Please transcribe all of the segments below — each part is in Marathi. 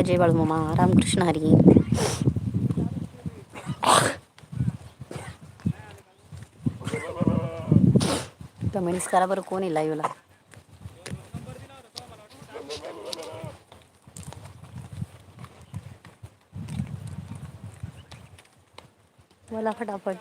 जय बाळूमामा रामकृष्ण हरी. कमेंट्स करा बरं कोण आहे लाईव्हला बोला फटाफट.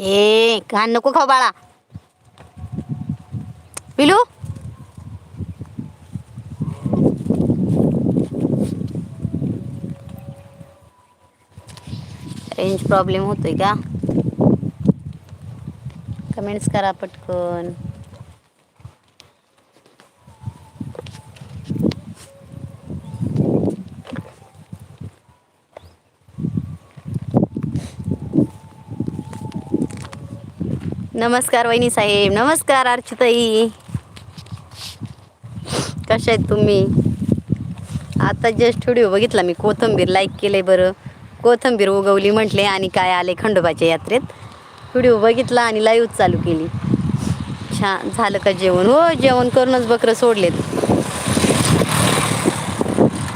ए घाण नको खाऊ बाळा. पिलू? रेंज प्रॉब्लेम होतोय का? कमेंट्स करा पटकन. नमस्कार वहिनी साहेब नमस्कार अर्चिताई कशा आहेत तुम्ही? आता जस्ट व्हिडिओ बघितला मी कोथंबीर लाईक केले बरं. कोथंबीर उगवली म्हटले आणि काय आले खंडोबाच्या यात्रेत. व्हिडिओ बघितला आणि लाईव्ह चालू केली. छान झालं का जेवण? हो जेवण करूनच बकरं सोडलेत.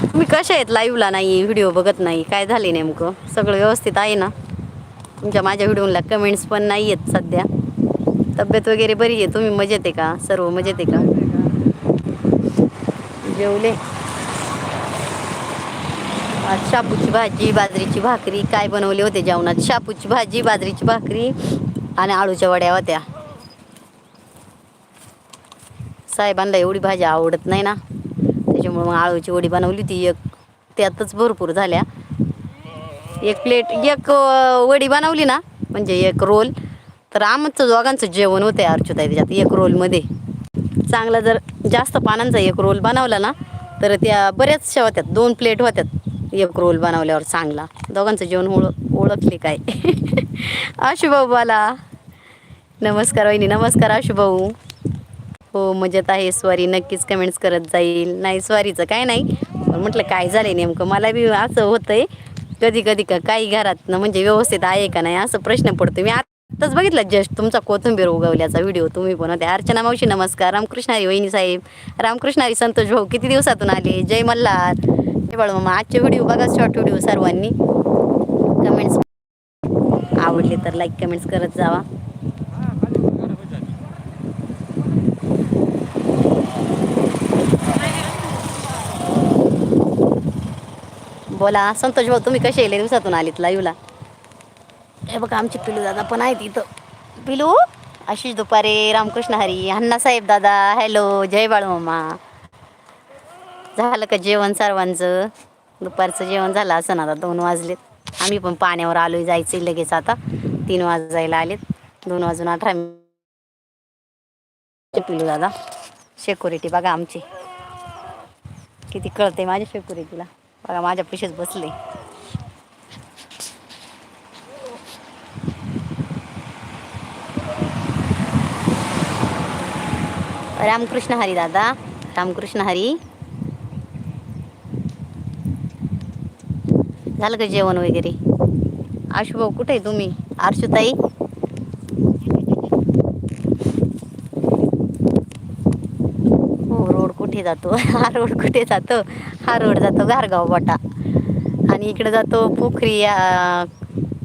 तुम्ही कशा आहेत? लाईव्हला नाही व्हिडिओ बघत नाही. काय झाले नेमकं? सगळं व्यवस्थित आहे ना? तुमच्या माझ्या व्हिडिओला कमेंट्स पण नाही आहेत सध्या. तब्येत वगैरे बरी आहे? तुम्ही मजेत आहे का? सर्व मजेत आहे का? जेवले. आज शापूची भाजी बाजरीची भाकरी. काय बनवले होते जेवणात? शापूची भाजी बाजरीची भाकरी आणि आळूच्या वड्या होत्या. साहेबांना एवढी भाजी आवडत नाही ना. त्याच्यामुळे मग आळूची वडी बनवली होती. एक त्यातच भरपूर झाल्या. एक प्लेट एक वडी बनवली ना म्हणजे एक रोल. तर आमचं दोघांचं जेवण होतं आहे अर्चुताई त्याच्यात एक रोलमध्ये चांगला जर जास्त पानांचा एक रोल बनवला ना तर त्या बऱ्याचशा होत्यात दोन प्लेट होत्यात एक रोल बनवल्यावर चांगला. दोघांचं जेवण ओळ ओळखले काय? आशुभाऊ बोला. नमस्कार वहिनी नमस्कार आशुभाऊ. हो मजेत आहे स्वारी नक्कीच कमेंट्स करत जाईल. नाही स्वारीचं काय नाही पण म्हटलं काय झालं नेमकं? मला बी असं होतंय कधी कधी का काही घरात ना म्हणजे व्यवस्थित आहे का नाही असं प्रश्न पडतो मी आत्ताच बघितला जस्ट तुमचा कोथंबीर उगवल्याचा व्हिडिओ. तुम्ही पण होते. अर्चना मावशी नमस्कार. रामकृष्णारी वहिनी साहेब. रामकृष्णारी संतोष भाऊ किती दिवसातून आले? जय मल्हार. हे बळ मग आजचे व्हिडिओ बघा शॉर्ट व्हिडिओ सर्वांनी. कमेंट्स आवडले तर लाईक कमेंट्स करत जावा. बोला संतोष भाऊ तुम्ही कसे येले दिवसातून आलीत लाईव्हला हे बघा आमचे पिलू दादा पण आहेत इथं. पिलू आशिष दुपारे रामकृष्ण हरी अण्णासाहेब दादा हॅलो जय बाळूमामा झालं का जेवण सर्वांचं? दुपारचं जेवण झालं असं ना आता दोन वाजलेत. आम्ही पण पाण्यावर आलो जायचं लगेच आता. तीन वाजायला आलेत. दोन वाजून अठरा पिलू दादा सेक्युरिटी बघा आमची. किती कळते माझ्या शेक्युरिटीला बघा माझ्या पिशेच बसले. रामकृष्ण हरी दादा. रामकृष्ण हरी. झालं का जेवण वगैरे? आशुभाऊ कुठे आहे तुम्ही? आरशुताई? हो रोड कुठे जातो? हा रोड कुठे जातो? हा रोड जातो गारगाव वाटा आणि इकडे जातो पोखरी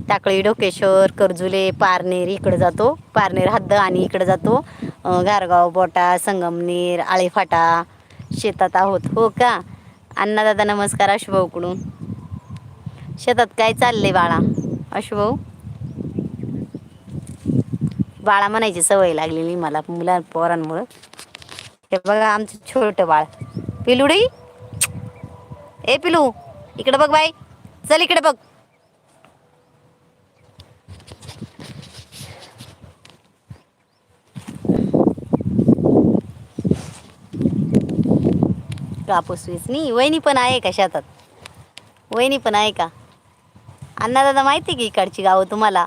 टाकळी डोकेश्वर कर्जुले पारनेर इकडे जातो. पारनेर हद्द आणि इकडे जातो. गारगाव बोटा संगमनेर आळेफाटा शेतात आहोत. हो का? अण्णा दादा नमस्कार. अशुभाऊकडून शेतात काय चाललंय बाळा? अशुभाऊ? बाळा म्हणायची सवय लागलेली मला मुला पोरांमुळं. हे बघा आमचं छोटं बाळ. पिलुडी ए पिलू इकडे बघ बाई. चल इकडे बघ. कापूस वेचणी वहिनी पण आहे का शेतात? वहिनी पण आहे का? अण्णादादा माहिती आहे की इकडची गावं तुम्हाला?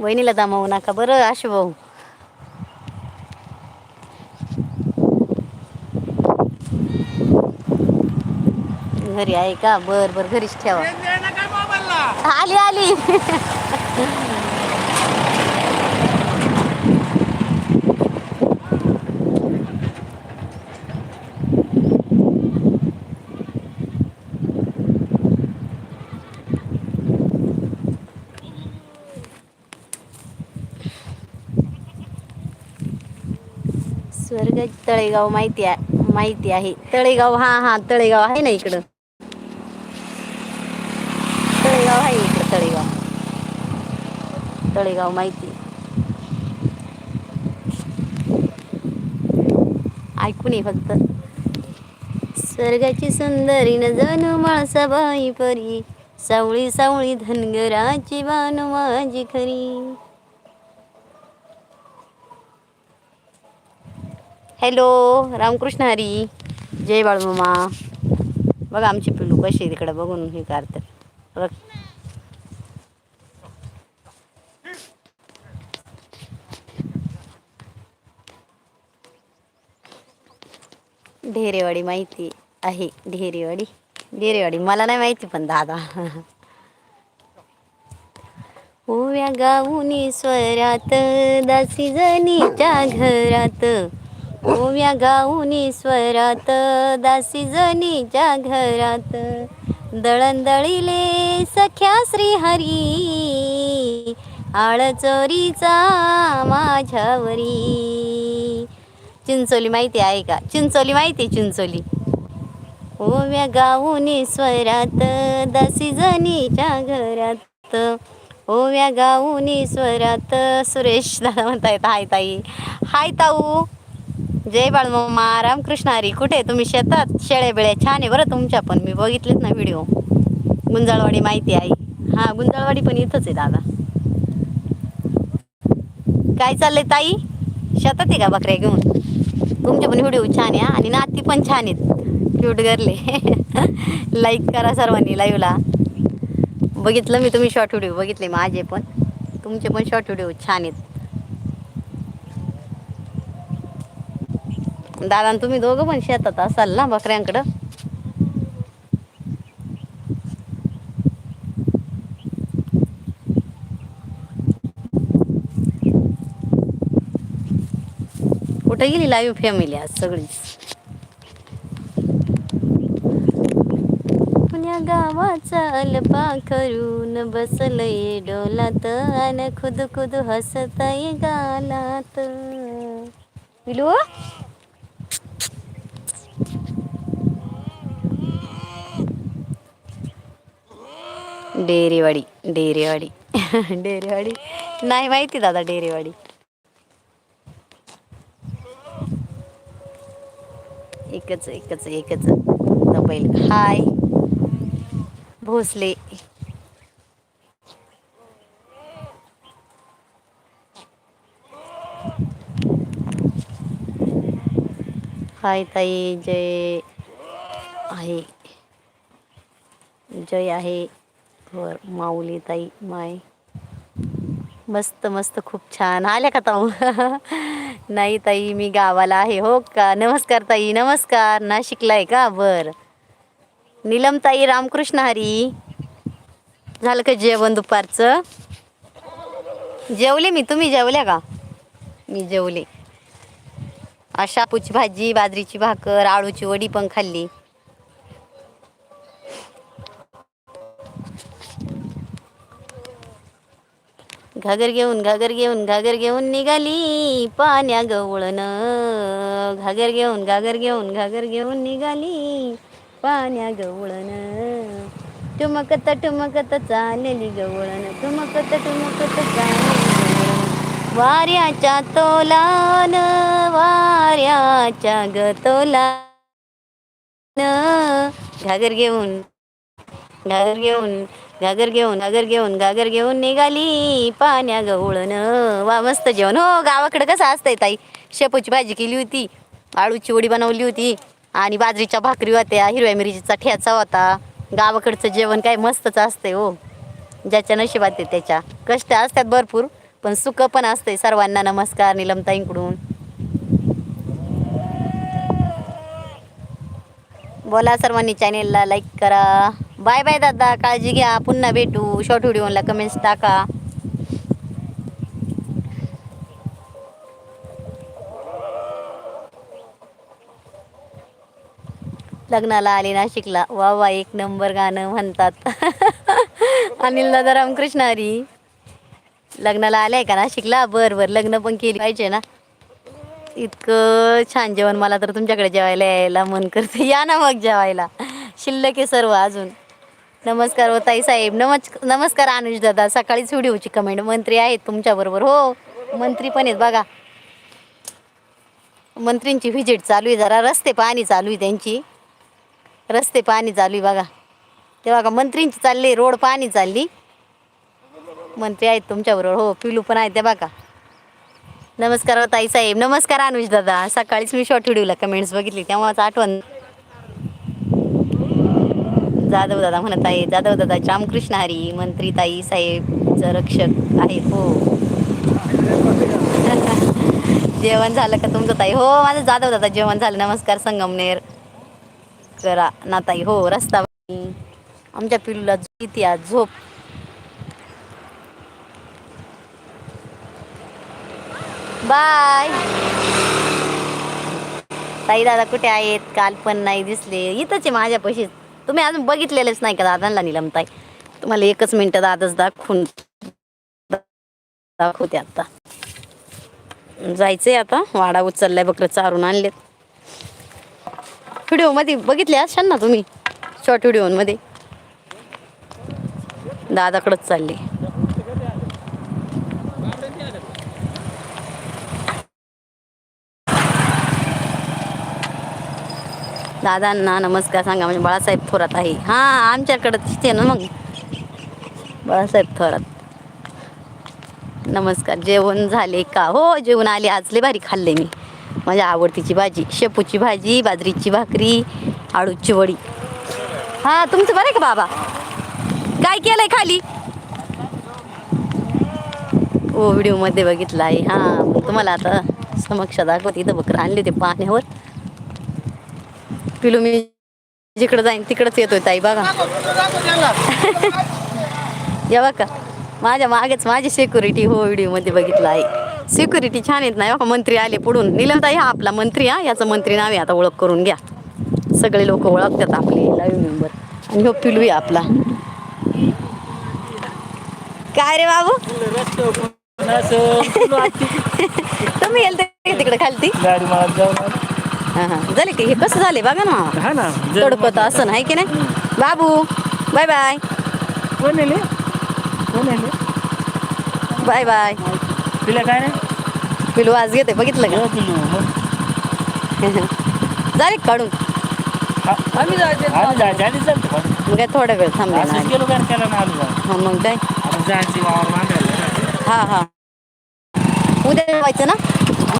वहिनीला दमावू नका बरं आशु भाऊ. घरी आहे का? बर बर घरीच ठेवा. आली आली. स्वर्ग तळेगाव माहिती आहे माहिती आहे. तळेगाव हा हा तळेगाव आहे ना इकडं. तळेगाव आहे इकडं तळेगाव. तळेगाव माहिती. ऐकून ये फक्त. स्वर्गाची सुंदरी न जणू माळसाबाई परी. सावळी सावळी धनगराची बानू माझी खरी. हॅलो रामकृष्ण हरी. जय बाळमामा बघा आमची पिलू कशी तिकडं बघून हे करतात बघ. ढेरेवाडी माहिती आहे ढेरेवाडी. ढेरेवाडी मला नाही माहिती पण दादा. ओव्या गाऊनी स्वरात दासी जणीच्या घरात. ओव्या गाऊनी स्वरात दासी जनीच्या घरात. दळण दळिले सख्या श्रीहरी आळचोरीचा माझ्यावरी. चिंचोली माहिती आहे का? चिंचोली माहिती आहे चिंचोली. ओव्या गाऊनी स्वरात दासी जनीच्या घरात. ओव्या गाऊनी स्वरात सुरेश दादा म्हणतायत हाय ताई. हाय ताऊ. जय बाळमामा रामकृष्ण हरी कुठे आहे तुम्ही शेतात? शेळ्या बिळे छान आहे बरं तुमच्या पण. मी बघितलेत ना व्हिडिओ गुंजाळवाडी माहिती आहे. हां गुंजाळवाडी पण इथंच आहे दादा. काय चाललंय ताई? शेतात आहे का बकऱ्या घेऊन? तुमचे पण व्हिडिओ छान आहे आणि नाती पण छान आहेत. क्यूट गरले लाईक करा सर्वांनी लाईव्हला बघितलं मी तुम्ही शॉर्ट व्हिडिओ बघितले माझे पण. तुमचे पण शॉर्ट व्हिडिओ छान आहेत. दादा तुम्ही दोघं पण शेतात असाल ना बकऱ्यांकडं? कुठे गेली लाईव्ह फॅमिली आज सगळीच? पुण्या गावाचा करून बसलय डोलात आणि खुद खुद हसतय गालात. विलू? डेरेवाडी डेरेवाडी. डेरेवाडी? नाही माहिती दादा डेरेवाडी. एकच एकच एकच. पहिलं हाय. भोसले. हाय ताई जय. आहे. जय आहे. वर माऊली ताई माय. मस्त मस्त खूप छान. आल्या का ताऊ? नाही ताई मी गावाला आहे. हो का? नमस्कार ताई नमस्कार. ना शिकलाय का? बर. नीलम ताई रामकृष्ण हरी. झालं का जेवण दुपारचं? जेवले मी. तुम्ही जेवल्या का? मी जेवले. शापूची भाजी बाजरीची भाकर आळूची वडी पण खाल्ली. घागर घेऊन घागर घेऊन घागर घेऊन निघाली पाण्या गवळण घागर घेऊन घागर घेऊन घागर घेऊन निघाली पाण्या गवळण टुमकत टुमकत चालली गवळण टुमकत टुमकत चालली वाऱ्याच्या तोलान वाऱ्याच्या गतोलान घागर घेऊन घागर घेऊन घागर घेऊन घागर घेऊन घागर घेऊन निघाली पाण्या गवळण वा मस्त जेवण. हो गावाकडे कसं असतंय ताई? शेपूची भाजी केली होती आळूची वडी बनवली होती आणि बाजरीच्या भाकरी होत्या हिरव्या मिरचीचा ठेचा होता. गावाकडचं जेवण काय मस्तच असतंय हो. ज्याच्या नशिबात आहे त्याच्या. कष्ट असतात भरपूर पण सुख पण असतंय सर्वांना. नमस्कार निलमताईंकडून बोला सर्वांनी चॅनेलला लाईक करा. बाय बाय दादा काळजी घ्या. पुन्हा भेटू. शॉर्ट व्हिडिओला कमेंट्स टाका. लग्नाला आले नाशिकला. वा वा एक नंबर गाणं म्हणतात. अनिल दादा रामकृष्ण हरी. लग्नाला आले का नाशिकला? बर बर. लग्न पण केली पाहिजे ना. इतकं छान जेवण मला तर तुमच्याकडे जेवायला यायला मन करते. या ना मग जेवायला. शिल्लक आहे सर्व अजून. नमस्कार हो ताई साहेब. नमस् नमस्कार अनुज दादा. सकाळीच व्हिडिओची कमेंट मंत्री आहेत तुमच्याबरोबर. हो मंत्री पण आहेत बघा. मंत्रींची व्हिजिट चालू आहे. जरा रस्ते पाहणी चालू आहे त्यांची. रस्ते पाहणी चालू आहे बघा. ते बघा मंत्रींची चालली रोड पाहणी चालली. मंत्री आहेत तुमच्याबरोबर. हो पिलू पण आहेत ते बघा. नमस्कार हो ताई साहेब. नमस्कार अनुज दादा. सकाळीच मी शॉर्ट व्हिडिओला कमेंट्स बघितली तेव्हाच आठवण. जाधव दादा म्हणत आहे जाधव दादा रामकृष्ण हरी मंत्री ताई साहेबचं रक्षक आहे हो. जेवण झालं का तुमचं ताई? हो माझं जाधव दादा जेवण झालं. नमस्कार संगमनेर. करा ना ताई हो रस्ता. आमच्या पिलूला झोप. बाय. ताई दादा कुठे आहेत? काल पण नाही दिसले. इथंच आहे माझ्या पैसे तुम्ही अजून बघितलेलेच नाही का दादांना निलमताई तुम्हाला एकच मिनटं दादाच दाखवून दाखवते आता. जायचंय आता. वाडा उचललाय बकरं चारून आणलेत. व्हिडिओमध्ये बघितले असाल ना तुम्ही? शॉर्ट व्हिडिओमध्ये. दादाकडंच चालले. दादांना नमस्कार सांगा म्हणजे बाळासाहेब थोरात आहे. हां आमच्याकडं तिथे ना मग. बाळासाहेब थोरात. नमस्कार जेवण झाले का? हो जेवण आले. आजले भारी खाल्ले मी. माझ्या आवडतीची भाजी शेपूची भाजी बाजरीची भाकरी आळूची वडी. हां तुमचं बरं आहे का बाबा? काय केलंय खाली? हो व्हिडिओमध्ये बघितलं आहे. हां मग तुम्हाला आता समक्ष दाखवते. इथं बकरं आणले ते पाण्यावर. पिलू मी जिकडं जाईन तिकडंच येतोय ताई बघा. या बघा माझ्या मागेच माझी सिक्युरिटी हो व्हिडिओमध्ये बघितलं आहे. सिक्युरिटी छान येत नाही बघा मंत्री आले पुढून. निलमताई हा आपला मंत्री हा याचं मंत्री नाव आहे आता ओळख करून घ्या. सगळे लोक ओळखतात आपले लाईव्ह मेंबर आणि हो पिलू आहे आपला. काय रे बाबू? तुम्ही का तिकडे खालती? हा हा. झाले की हे कसं झाले? बघा ना. हा ना तडकत असं नाही की नाही? बाबू बाय बाय. कोण नेले? कोण नेले? Bye bye. तिला काय नाही पिलू आज घेते बघितलं हो पिलू मग का झाले का काढून आम्ही जायचं आम्ही जायचं आधी चालतो पण मग काय थोडा वेळ थांबले असंच ना गेलो काय केला ना आलो जाऊ हा मग काय? जायची वावर हा हा. उद्या व्हायचं ना?